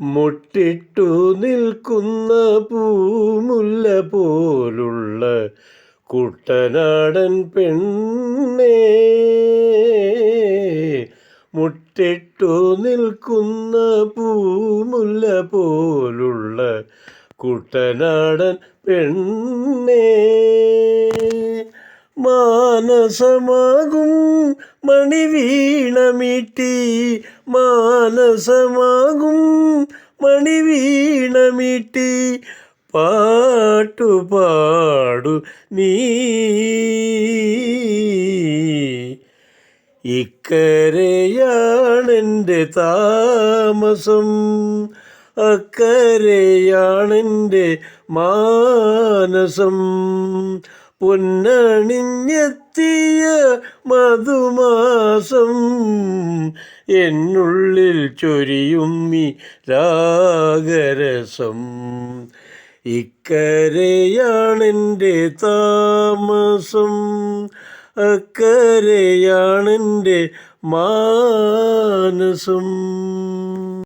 മുട്ടിട്ടു നിൽക്കുന്ന പൂമുല്ല പോലുള്ള കുട്ടനാടൻ പെണ്ണേ. മുട്ടിട്ടു നിൽക്കുന്ന പൂമുല്ല പോലുള്ള കുട്ടനാടൻ പെണ്ണേ. മാനസമാകും മണിവീണമിട്ടി മാനസമാകും മണിവീണമീട്ടി പാട്ടു പാടു നീ. ഇക്കരയാണെന്റെ താമസം അക്കരയാണെന്റെ മാനസം. പൊന്നണിഞ്ഞെത്തിയ മധുമാസം എന്നുള്ളിൽ ചൊരിയുമ്മി രാഗരസം ഇക്കരയാണെന്റെ താമസം അക്കരയാണെന്റെ മാനസം.